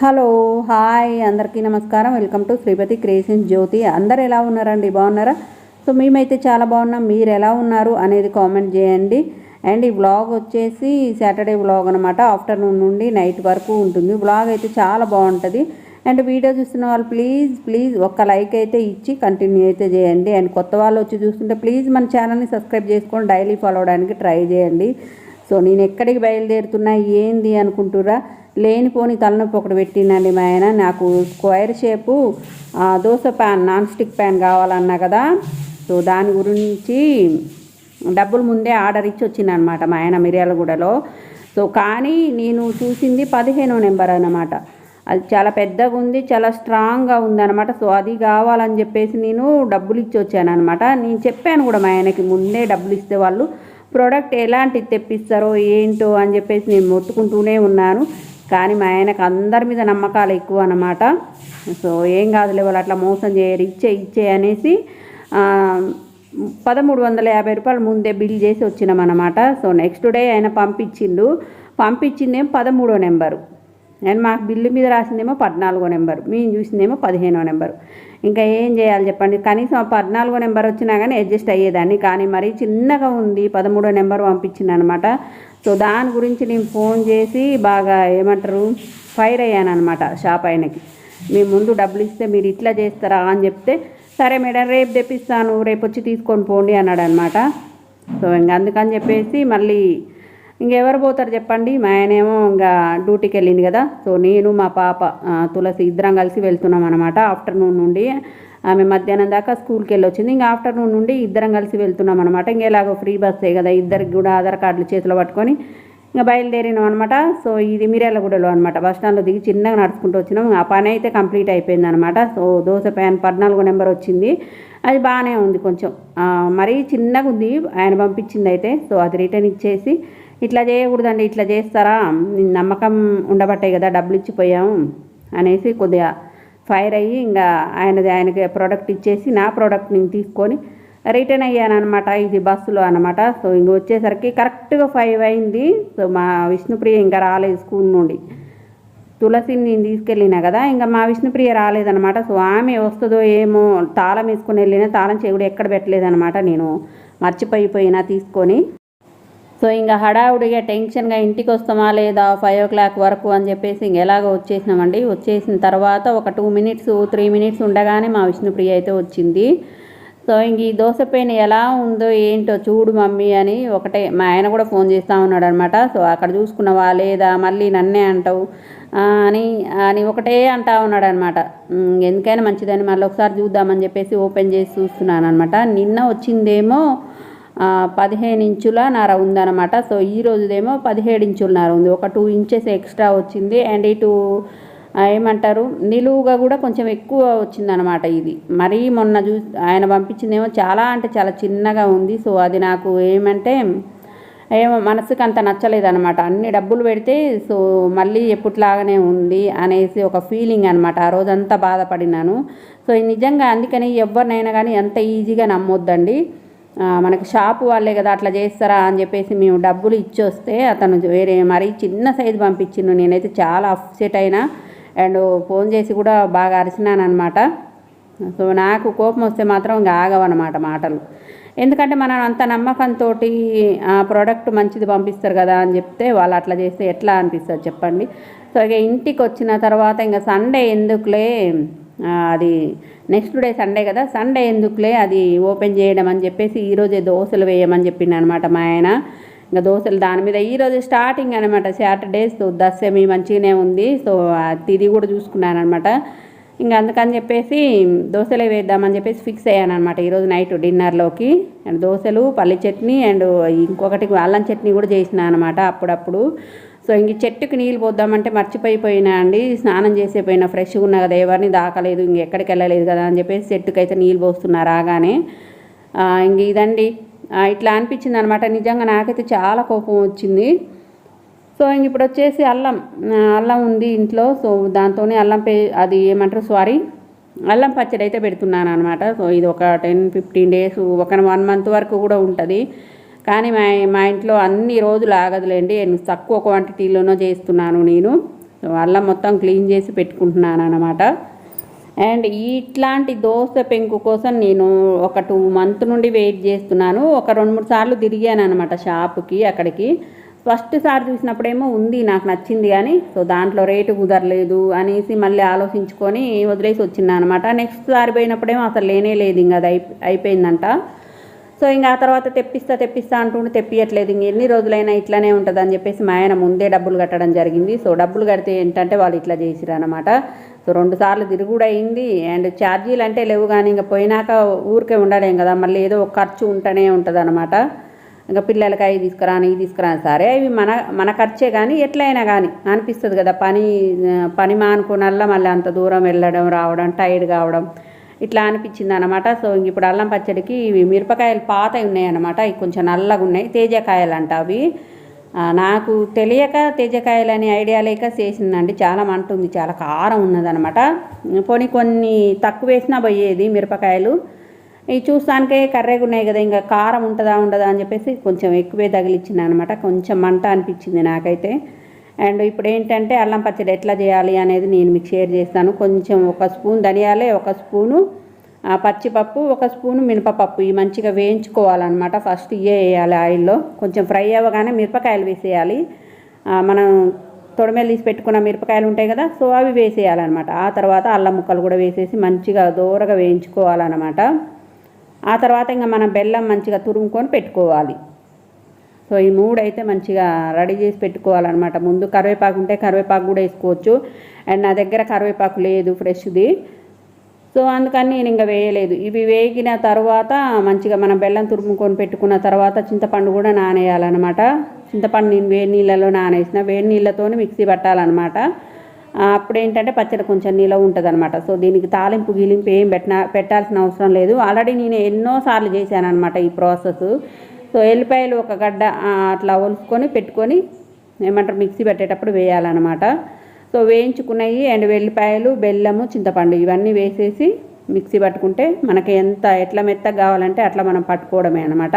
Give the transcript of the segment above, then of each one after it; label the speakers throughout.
Speaker 1: Hello hi అందరికీ నమస్కారం. Welcome to Sripathi creations Jyothi. అందరు ఎలా ఉన్నారండి? బాగున్నారా? సో మేమైతే చాలా బాగున్నాం. మీరు ఎలా ఉన్నారు అనేది కామెంట్ చేయండి. అండ్ ఈ వ్లాగ్ వచ్చేసి సాటర్డే వ్లాగ్ అనమాట ఆఫ్టర్నూన్ నుండి నైట్ వరకు ఉంటుంది. వ్లాగ్ అయితే చాలా బాగుంటుంది. అండ్ వీడియో చూస్తున్న వాళ్ళు ప్లీజ్ ప్లీజ్ ఒక్క లైక్ అయితే ఇచ్చి కంటిన్యూ అయితే చేయండి. అండ్ కొత్త వాళ్ళు వచ్చి చూస్తుంటే ప్లీజ్ మన ఛానల్ని సబ్స్క్రైబ్ చేసుకొని డైలీ ఫాలో అవడానికి ట్రై చేయండి. సో నేను ఎక్కడికి బయలుదేరుతున్నా ఏంది అనుకుంటురా లేనిపోని తలనొప్పి ఒకటి పెట్టిందండి మా ఆయన నాకు square shape dosa dosa pan non stick pan కావాలన్నా కదా. సో దాని గురించి డబ్బులు ముందే ఆర్డర్ ఇచ్చి వచ్చిందనమాట మా ఆయన మిర్యాలగూడలో. సో కానీ నేను చూసింది పదిహేనో నెంబర్ అనమాట అది చాలా పెద్దగా ఉంది చాలా స్ట్రాంగ్గా ఉందన్నమాట. సో అది కావాలని చెప్పేసి నేను డబ్బులు ఇచ్చి వచ్చాను అనమాట నేను చెప్పాను కూడా మా ఆయనకి ముందే డబ్బులు ఇస్తే వాళ్ళు ప్రోడక్ట్ ఎలాంటిది తెప్పిస్తారో ఏంటో అని చెప్పేసి నేను మొత్తుకుంటూనే ఉన్నాను. కానీ మా ఆయనకు అందరి మీద నమ్మకాలు ఎక్కువ అన్నమాట. సో ఏం కాదులే వాళ్ళు అట్లా మోసం చేయరు ఇచ్చే ఇచ్చే అనేసి పదమూడు వందల యాభై రూపాయలు ముందే బిల్ చేసి వచ్చినామన్నమాట సో నెక్స్ట్ డే ఆయన పంపించిండు. పంపించిందేమో పదమూడో నెంబరు. అండ్ మాకు బిల్లు మీద రాసిందేమో పద్నాలుగో నెంబర్. మేము చూసిందేమో పదిహేనో నెంబర్. ఇంకా ఏం చేయాలి చెప్పండి? కనీసం పద్నాలుగో నెంబర్ వచ్చినా కానీ అడ్జస్ట్ అయ్యేదాన్ని. కానీ మరీ చిన్నగా ఉంది పదమూడో నెంబర్ పంపించింది అనమాట సో దాని గురించి నేను ఫోన్ చేసి బాగా ఏమంటారు ఫైర్ అయ్యాను అనమాట షాప్ ఆయనకి. మేము ముందు డబ్బులు ఇస్తే మీరు ఇట్లా చేస్తారా అని చెప్తే సరే మేడం రేపు తెప్పిస్తాను రేపు వచ్చి తీసుకొని పోండి అన్నాడు అనమాట సో ఇంక అందుకని చెప్పేసి మళ్ళీ ఇంకెవరు పోతారు చెప్పండి మా ఆయనేమో ఇంకా డ్యూటీకి వెళ్ళింది కదా. సో నేను మా పాప తులసి ఇద్దరం కలిసి వెళ్తున్నాం అనమాట ఆఫ్టర్నూన్ నుండి. ఆమె మధ్యాహ్నం దాకా స్కూల్కి వెళ్ళి వచ్చింది ఇంకా ఆఫ్టర్నూన్ నుండి ఇద్దరం కలిసి వెళ్తున్నాం అనమాట ఇంకా ఎలాగో ఫ్రీ బస్సే కదా ఇద్దరికి కూడా ఆధార్ కార్డులు చేతిలో పట్టుకొని ఇంకా బయలుదేరినాం అనమాట సో ఇది మిర్యాలగూడలో అనమాట బస్ స్టాండ్లో దిగి చిన్నగా నడుచుకుంటూ వచ్చినాం. ఆ పని అయితే కంప్లీట్ అయిపోయింది అనమాట సో దోశ ప్యాన్ పద్నాలుగో నెంబర్ వచ్చింది. అది బాగానే ఉంది కొంచెం. మరీ చిన్నగా ఉంది. ఆయన పంపించింది అయితే. సో అది రిటర్న్ ఇచ్చేసి ఇట్లా చేయకూడదండి ఇట్లా చేస్తారా? నమ్మకం ఉండబట్టే కదా డబ్బులు ఇచ్చిపోయాము అనేసి కొద్దిగా ఫైర్ అయ్యి ఇంకా ఆయనది ఆయనకి ప్రోడక్ట్ ఇచ్చేసి నా ప్రోడక్ట్ నేను తీసుకొని రిటర్న్ అయ్యాను అనమాట ఇది బస్సులో అనమాట సో ఇంక వచ్చేసరికి కరెక్ట్గా ఫైవ్ అయింది. సో మా విష్ణుప్రియ ఇంకా రాలేదు స్కూల్ నుండి. తులసిని నేను తీసుకెళ్ళినా కదా ఇంకా మా విష్ణుప్రియ రాలేదనమాట సో ఆమె వస్తుందో ఏమో తాళం వేసుకుని వెళ్ళినా తాళం చెవుడు ఎక్కడ పెట్టలేదనమాట నేను మర్చిపోయిపోయినా తీసుకొని. సో ఇంకా హడావుడిగా టెన్షన్గా ఇంటికి వస్తామా లేదా ఫైవ్ ఓ క్లాక్ వరకు అని చెప్పేసి ఇంక ఎలాగో వచ్చేసినామండి. వచ్చేసిన తర్వాత ఒక టూ మినిట్స్ త్రీ మినిట్స్ ఉండగానే మా విష్ణుప్రియ అయితే వచ్చింది. సో ఇంక ఈ దోశ పెయిన్ ఎలా ఉందో ఏంటో చూడు మమ్మీ అని ఒకటే మా ఆయన కూడా ఫోన్ చేస్తూ ఉన్నాడు అనమాట సో అక్కడ చూసుకున్నావా లేదా మళ్ళీ నన్నే అంటావు అని అని ఒకటే అంటా ఉన్నాడు అనమాట ఎందుకైనా మంచిదని మళ్ళీ ఒకసారి చూద్దామని చెప్పేసి ఓపెన్ చేసి చూస్తున్నాను అనమాట నిన్న వచ్చిందేమో పదిహేను ఇంచుల నార ఉందన్నమాట. సో ఈ రోజుదేమో పదిహేడు ఇంచుల నార ఉంది. ఒక టూ ఇంచెస్ ఎక్స్ట్రా వచ్చింది. అండ్ ఇటు ఏమంటారు నిలువుగా కూడా కొంచెం ఎక్కువ వచ్చిందనమాట ఇది. మరీ మొన్న చూ ఆయన పంపించిందేమో చాలా అంటే చాలా చిన్నగా ఉంది. సో అది నాకు ఏమంటే ఏమో మనసుకు అంత నచ్చలేదనమాట అన్ని డబ్బులు పెడితే సో మళ్ళీ ఎప్పట్లాగానే ఉంది అనేసి ఒక ఫీలింగ్ అనమాట ఆ రోజంతా బాధపడినాను. సో నిజంగా అందుకని ఎవరినైనా కానీ ఎంత ఈజీగా నమ్మొద్దండి. మనకు షాపు వాళ్ళే కదా అట్లా చేస్తారా అని చెప్పేసి మేము డబ్బులు ఇచ్చొస్తే అతను వేరే మరీ చిన్న సైజు పంపించిండు. నేనైతే చాలా అప్సెట్ అయినా. అండ్ ఫోన్ చేసి కూడా బాగా అరిచినాను అనమాట సో నాకు కోపం వస్తే మాత్రం ఇంకా ఆగవన్నమాట మాటలు. ఎందుకంటే మనం అంత నమ్మకంతో ఆ ప్రోడక్ట్ మంచిది పంపిస్తారు కదా అని చెప్తే వాళ్ళు అట్లా చేస్తే ఎట్లా అనిపిస్తుంది చెప్పండి. సో ఇక ఇంటికి వచ్చిన తర్వాత ఇంకా సండే ఎందుకులే అది నెక్స్ట్ డే సండే కదా? సండే ఎందుకులే? అది ఓపెన్ చేయడం అని చెప్పేసి ఈరోజే దోశలు వేయమని చెప్పిండు అనమాట మా ఆయన. ఇంకా దోశలు దాని మీద ఈరోజు స్టార్టింగ్ అనమాట సాటర్డే సో దశమి మంచిగానే ఉంది. సో తిది కూడా చూసుకున్నాను అనమాట ఇంకా అందుకని చెప్పేసి దోశలే వేద్దామని చెప్పేసి ఫిక్స్ అయ్యాను అనమాట ఈరోజు నైట్ డిన్నర్లోకి అండ్ దోశలు పల్లి చట్నీ అండ్ ఇంకొకటి అల్లం చట్నీ కూడా చేసిన అనమాట అప్పుడప్పుడు. సో ఇంక చెట్టుకి నీళ్ళు పోద్దామంటే మర్చిపోయిపోయినా అండి. స్నానం చేసే పోయినా ఫ్రెష్గా ఉన్నా కదా ఎవరిని దాకలేదు ఇంకెక్కడికి వెళ్ళలేదు కదా అని చెప్పేసి చెట్టుకి అయితే నీళ్ళు పోస్తున్నా రాగానే. ఇంక ఇదండి. ఇట్లా అనిపించింది అనమాట నిజంగా నాకైతే చాలా కోపం వచ్చింది. సో ఇంక ఇప్పుడు వచ్చేసి అల్లం అల్లం ఉంది ఇంట్లో. సో దాంతోనే అల్లం పే అది ఏమంటారు సారీ అల్లం పచ్చడి అయితే పెడుతున్నాను అనమాట సో ఇది ఒక టెన్ ఫిఫ్టీన్ డేస్ ఒక వన్ మంత్ వరకు కూడా ఉంటుంది. కానీ మా మా ఇంట్లో అన్ని రోజులు ఆగదులేండి. నేను తక్కువ క్వాంటిటీలోనో చేస్తున్నాను నేను. వల్ల మొత్తం క్లీన్ చేసి పెట్టుకుంటున్నాను అనమాట అండ్ ఇట్లాంటి దోశ పెంకు కోసం నేను ఒక టూ మంత్ నుండి వెయిట్ చేస్తున్నాను. ఒక రెండు మూడు సార్లు తిరిగాను అనమాట షాప్కి అక్కడికి. ఫస్ట్ సారి చూసినప్పుడేమో ఉంది నాకు నచ్చింది కానీ సో దాంట్లో రేటు కుదరలేదు అనేసి మళ్ళీ ఆలోచించుకొని వదిలేసి వచ్చింది అనమాట నెక్స్ట్ సారి పోయినప్పుడేమో అసలు లేనే లేదు ఇంకా అది అయిపోయిందంట. సో ఇంకా ఆ తర్వాత తెప్పిస్తా తెప్పిస్తా అంటుంటే తెప్పియట్లేదు. ఇంక ఎన్ని రోజులైనా ఇట్లానే ఉంటుంది అని చెప్పేసి మా ఆయన ముందే డబ్బులు కట్టడం జరిగింది. సో డబ్బులు కడితే ఏంటంటే వాళ్ళు ఇట్లా చేసిరు అనమాట సో రెండు సార్లు తిరుగుడు అయింది. అండ్ ఛార్జీలు అంటే లేవు కానీ ఇంకా పోయినాక ఊరికే ఉండలేం కదా. మళ్ళీ ఏదో ఒక ఖర్చు ఉంటూనే ఉంటుంది అనమాట ఇంకా పిల్లలకి అవి తీసుకురాను ఇవి తీసుకురాను సరే అవి మన మన ఖర్చే కానీ ఎట్లయినా కానీ అనిపిస్తుంది కదా. పని పని మానుకునల్లా మళ్ళీ అంత దూరం వెళ్ళడం రావడం టైర్డ్ కావడం. ఇట్లా అనిపించింది అనమాట సో ఇప్పుడు అల్లం పచ్చడికి ఇవి మిరపకాయలు పాతవి ఉన్నాయన్నమాట. ఇవి కొంచెం నల్లగా ఉన్నాయి. తేజకాయలు అంట అవి నాకు తెలియక తేజకాయలు అనే ఐడియా లేక చేసిందండి. చాలా మంటుంది. చాలా కారం ఉన్నదనమాట పోనీ కొన్ని తక్కువ వేసినా పోయేది మిరపకాయలు. ఇవి చూస్తానికే కర్రేగా ఉన్నాయి కదా ఇంకా కారం ఉంటుందా ఉండదా అని చెప్పేసి కొంచెం ఎక్కువే తగిలిచ్చింది అనమాట కొంచెం మంట అనిపించింది నాకైతే. అండ్ ఇప్పుడు ఏంటంటే అల్లం పచ్చడి ఎట్లా చేయాలి అనేది నేను మీకు షేర్ చేస్తాను. కొంచెం ఒక స్పూన్ ధనియాలే ఒక స్పూను పచ్చిపప్పు ఒక స్పూను మినపపప్పు. ఇవి మంచిగా వేయించుకోవాలన్నమాట. ఫస్ట్ ఇవే వేయాలి ఆయిల్లో. కొంచెం ఫ్రై అవ్వగానే మిరపకాయలు వేసేయాలి. మనం తొడమేలు తీసి పెట్టుకున్న మిరపకాయలు ఉంటాయి కదా సో అవి వేసేయాలన్నమాట. ఆ తర్వాత అల్లం ముక్కలు కూడా వేసేసి మంచిగా దూరగా వేయించుకోవాలన్నమాట. ఆ తర్వాత ఇంకా మనం బెల్లం మంచిగా తురుముకొని పెట్టుకోవాలి. సో ఈ మూడు అయితే మంచిగా రెడీ చేసి పెట్టుకోవాలన్నమాట. ముందు కరివేపాకు ఉంటే కరివేపాకు కూడా వేసుకోవచ్చు. అండ్ నా దగ్గర కరివేపాకు లేదు ఫ్రెష్ది. సో అందుకని నేను ఇంకా వేయలేదు. ఇవి వేగిన తర్వాత మంచిగా మనం బెల్లం తురుముకొని పెట్టుకున్న తర్వాత చింతపండు కూడా నానేయాలన్నమాట. చింతపండు నేను వేడి నీళ్ళలో నానేసిన వేడి నీళ్ళతో మిక్సీ పట్టాలన్నమాట. అప్పుడు ఏంటంటే పచ్చడి కొంచెం నీళ్ళ ఉంటుంది అనమాట సో దీనికి తాలింపు గీలింపు ఏం పెట్టిన పెట్టాల్సిన అవసరం లేదు. ఆల్రెడీ నేను ఎన్నోసార్లు చేశాను అనమాట ఈ ప్రాసెస్. సో ఎల్లిపాయలు ఒక గడ్డ అట్లా ఒలుసుకొని పెట్టుకొని ఏమంటారు మిక్సీ పెట్టేటప్పుడు వేయాలన్నమాట. సో వేయించుకున్నవి అండ్ వెల్లిపాయలు బెల్లము చింతపండు ఇవన్నీ వేసేసి మిక్సీ పట్టుకుంటే మనకి ఎంత ఎట్లా మెత్తగా కావాలంటే అట్లా మనం పట్టుకోవడమే అనమాట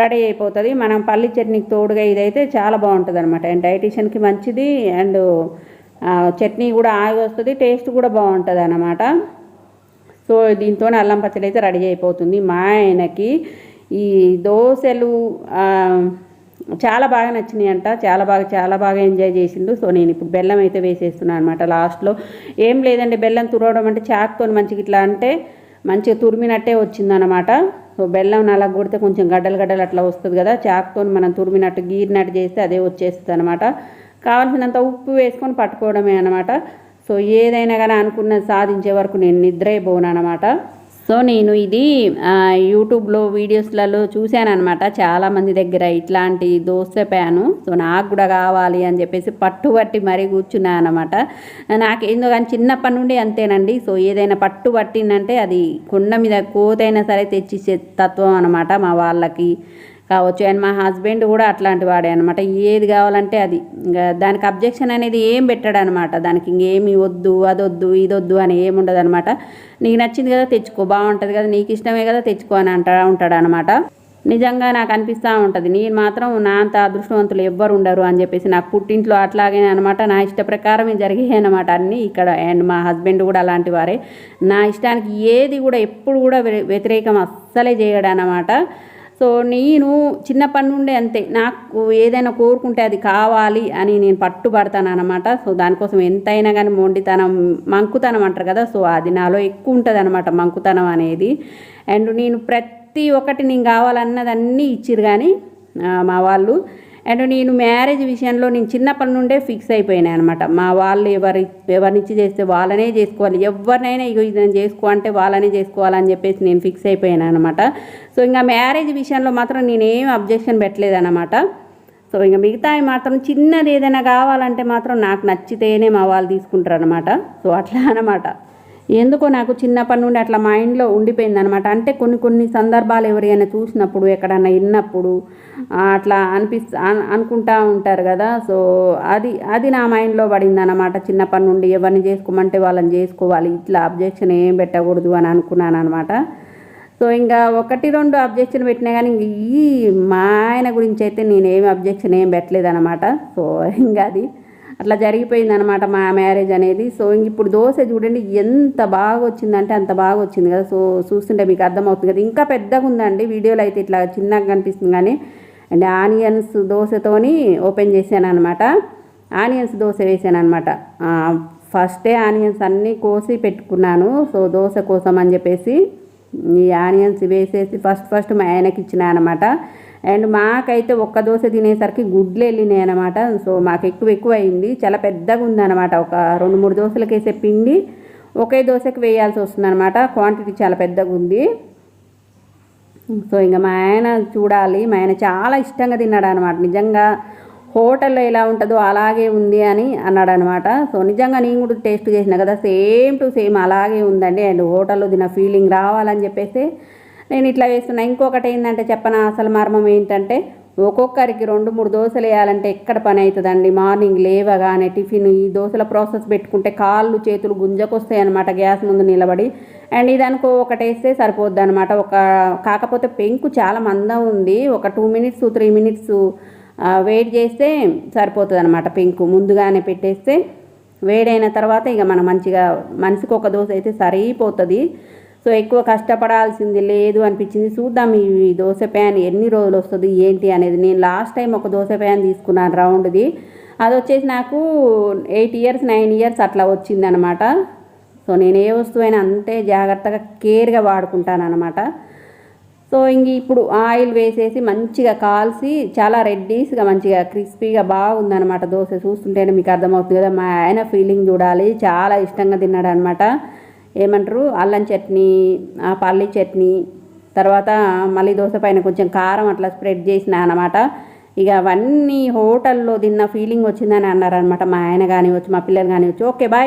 Speaker 1: రెడీ అయిపోతుంది. మనం పల్లి చట్నీకి తోడుగా ఇదైతే చాలా బాగుంటుంది అనమాట అండ్ డైటీషన్కి మంచిది అండ్ చట్నీ కూడా ఆగి వస్తుంది టేస్ట్ కూడా బాగుంటుంది అనమాట సో దీంతో అల్లం పచ్చడి అయితే రెడీ అయిపోతుంది. మా ఆయనకి ఈ దోశలు చాలా బాగా నచ్చినాయి అంట చాలా బాగా చాలా బాగా ఎంజాయ్ చేసిండు. సో నేను ఇప్పుడు బెల్లం అయితే వేసేస్తున్నాను అనమాట లాస్ట్లో. ఏం లేదండి బెల్లం తురవడం అంటే చాక్తో మంచిగా ఇట్లా అంటే మంచిగా తురిమినట్టే వచ్చిందనమాట సో బెల్లం నలగ కొడితే కొంచెం గడ్డలు గడ్డలు అట్లా వస్తుంది కదా. చాక్తో మనం తురిమినట్టు గీరినట్టు చేస్తే అదే వచ్చేస్తుంది అనమాట కావాల్సినంత ఉప్పు వేసుకొని పట్టుకోవడమే అనమాట సో ఏదైనా కానీ అనుకున్నది సాధించే వరకు నేను నిద్రైపోను అనమాట సో నేను ఇది యూట్యూబ్లో వీడియోస్లలో చూశాను అనమాట చాలామంది దగ్గర ఇట్లాంటి దోశ ప్యాను. సో నాకు కూడా కావాలి అని చెప్పేసి పట్టుబట్టి మరీ కూర్చున్నాను అనమాట నాకేందో కానీ చిన్నప్పటి నుండి అంతేనండి. సో ఏదైనా పట్టు పట్టిందంటే అది కొండ మీద కోతైనా సరే తెచ్చిచ్చే తత్వం అనమాట మా వాళ్ళకి. కావచ్చు. అండ్ మా హస్బెండ్ కూడా అట్లాంటి వాడే అనమాట ఏది కావాలంటే అది. ఇంకా దానికి అబ్జెక్షన్ అనేది ఏం పెట్టాడు అనమాట దానికి ఇంకేమి వద్దు అదొద్దు ఇదొద్దు అని ఏముండదు అనమాట నీకు నచ్చింది కదా తెచ్చుకో బాగుంటుంది కదా నీకు ఇష్టమే కదా తెచ్చుకో అని అంటా ఉంటాడు అనమాట నిజంగా నాకు అనిపిస్తూ ఉంటుంది. నేను మాత్రం నా అంత అదృష్టవంతులు ఎవ్వరు ఉండరు అని చెప్పేసి నాకు పుట్టింట్లో అట్లాగే అనమాట నా ఇష్ట ప్రకారం జరిగాయి అనమాట అన్నీ ఇక్కడ. అండ్ మా హస్బెండ్ కూడా అలాంటి వారే. నా ఇష్టానికి ఏది కూడా ఎప్పుడు కూడా వ్యతిరేకం అస్సలే చేయడనమాట. సో నేను చిన్నప్పటి నుండే అంతే. నాకు ఏదైనా కోరుకుంటే అది కావాలి అని నేను పట్టుబడతాను అనమాట సో దానికోసం ఎంతైనా కానీ మొండితనం మంకుతనం అంటారు కదా సో అది నాలో ఎక్కువ ఉంటుంది అనమాట మంకుతనం అనేది. అండ్ నేను ప్రతి ఒక్కటి నేను కావాలన్నది అన్నీ ఇచ్చిరు కానీ మా వాళ్ళు అండ్ నేను మ్యారేజ్ విషయంలో నేను చిన్నప్పటి నుండే ఫిక్స్ అయిపోయినాయి అనమాట మా వాళ్ళు ఎవరి ఎవరినిచ్చి చేస్తే వాళ్ళనే చేసుకోవాలి. ఎవరినైనా ఇగో ఇది నేను చేసుకో అంటే వాళ్ళనే చేసుకోవాలని చెప్పేసి నేను ఫిక్స్ అయిపోయాను అనమాట సో ఇంకా మ్యారేజ్ విషయంలో మాత్రం నేనేం అబ్జెక్షన్ పెట్టలేదన్నమాట సో ఇంకా మిగతావి మాత్రం చిన్నది ఏదైనా కావాలంటే మాత్రం నాకు నచ్చితేనే మా వాళ్ళు తీసుకుంటారు అనమాట సో అట్లా అనమాట ఎందుకో నాకు చిన్నప్పటి నుండి అట్లా మైండ్లో ఉండిపోయింది అనమాట అంటే కొన్ని కొన్ని సందర్భాలు ఎవరైనా చూసినప్పుడు ఎక్కడన్నా విన్నప్పుడు అట్లా అనిపిస్త అనుకుంటా ఉంటారు కదా. సో అది అది నా మైండ్లో పడింది అనమాట చిన్నప్పటి నుండి ఎవరిని చేసుకోమంటే వాళ్ళని చేసుకోవాలి. ఇట్లా అబ్జెక్షన్ ఏం పెట్టకూడదు అని అనుకున్నాను అనమాట సో ఇంకా ఒకటి రెండు అబ్జెక్షన్ పెట్టినా కానీ ఇంక ఈ మా ఆయన గురించి అయితే నేను అబ్జెక్షన్ ఏం పెట్టలేదు అనమాట సో ఇంకా అది అట్లా జరిగిపోయింది అనమాట మా మ్యారేజ్ అనేది. సో ఇంక ఇప్పుడు దోశ చూడండి ఎంత బాగా వచ్చిందంటే అంత బాగా వచ్చింది కదా. సో చూస్తుంటే మీకు అర్థమవుతుంది కదా. ఇంకా పెద్దగా ఉందండి వీడియోలో అయితే ఇట్లా చిన్నగా కనిపిస్తుంది కానీ. అండ్ ఆనియన్స్ దోశతోని ఓపెన్ చేశాను అనమాట ఆనియన్స్ దోశ వేసాను అనమాట ఫస్టే ఆనియన్స్ అన్నీ కోసి పెట్టుకున్నాను. సో దోశ కోసం అని చెప్పేసి ఈ ఆనియన్స్ వేసేసి ఫస్ట్ ఫస్ట్ మా ఆయనకి ఇచ్చిన అనమాట. అండ్ మాకైతే ఒక్క దోశ తినేసరికి గుడ్లు వెళ్ళినాయి అనమాట సో మాకు ఎక్కువ ఎక్కువ అయింది చాలా పెద్దగా ఉందన్నమాట. ఒక రెండు మూడు దోశలకు వేసే పిండి ఒకే దోశకి వేయాల్సి వస్తుందన్నమాట. క్వాంటిటీ చాలా పెద్దగా ఉంది. సో ఇంకా మా ఆయన చూడాలి. మా ఆయన చాలా ఇష్టంగా తిన్నాడు అనమాట నిజంగా హోటల్లో ఎలా ఉంటుందో అలాగే ఉంది అని అన్నాడు అనమాట సో నిజంగా నేను కూడా టేస్ట్ చేసిన కదా సేమ్ టు సేమ్ అలాగే ఉందండి. అండ్ హోటల్లో తిన ఫీలింగ్ రావాలని చెప్పేసి నేను ఇట్లా వేస్తున్నా ఇంకొకటి ఏంటంటే చెప్పనా అసలు మర్మం ఏంటంటే ఒక్కొక్కరికి రెండు మూడు దోశలు వేయాలంటే ఎక్కడ పని అవుతుందండి? మార్నింగ్ లేవగానే టిఫిన్ ఈ దోశల ప్రాసెస్ పెట్టుకుంటే కాళ్ళు చేతులు గుంజకొస్తాయి అనమాట గ్యాస్ ముందు నిలబడి. అండ్ ఇదనుకో ఒకటి వేస్తే సరిపోద్ది అనమాట ఒక కాకపోతే పెంకు చాలా మందం ఉంది. ఒక two minutes three minutes wait చేస్తే సరిపోతుంది అనమాట పెంకు. ముందుగానే పెట్టేస్తే వేడైన తర్వాత ఇక మనం మంచిగా మనిషికి ఒక దోశ అయితే సరిపోతుంది. సో ఎక్కువ కష్టపడాల్సింది లేదు అనిపించింది. చూద్దాం ఈ దోశ ప్యాన్ ఎన్ని రోజులు వస్తుంది ఏంటి అనేది. నేను లాస్ట్ టైం ఒక దోశ ప్యాన్ తీసుకున్నాను రౌండ్ది అది వచ్చేసి నాకు ఎయిట్ ఇయర్స్ నైన్ ఇయర్స్ అట్లా వచ్చిందనమాట. సో నేను ఏ వస్తువైనా అంతే జాగ్రత్తగా కేర్గా వాడుకుంటాను అనమాట సో ఇంక ఇప్పుడు ఆయిల్ వేసేసి మంచిగా కాల్చి చాలా రెడ్డీస్గా మంచిగా క్రిస్పీగా బాగుందనమాట దోశ. చూస్తుంటేనే మీకు అర్థమవుతుంది కదా మా ఆయన ఫీలింగ్ చూడాలి చాలా ఇష్టంగా తిన్నాడు అనమాట ఏమంటారు? అల్లం చట్నీ పల్లి చట్నీ తర్వాత మళ్ళీ దోశ పైన కొంచెం కారం అట్లా స్ప్రెడ్ చేసిన అనమాట ఇక అవన్నీ హోటల్లో తిన్న ఫీలింగ్ వచ్చిందని అన్నారనమాట మా ఆయన కానివచ్చు మా పిల్లలు కానివచ్చు ఓకే బాయ్.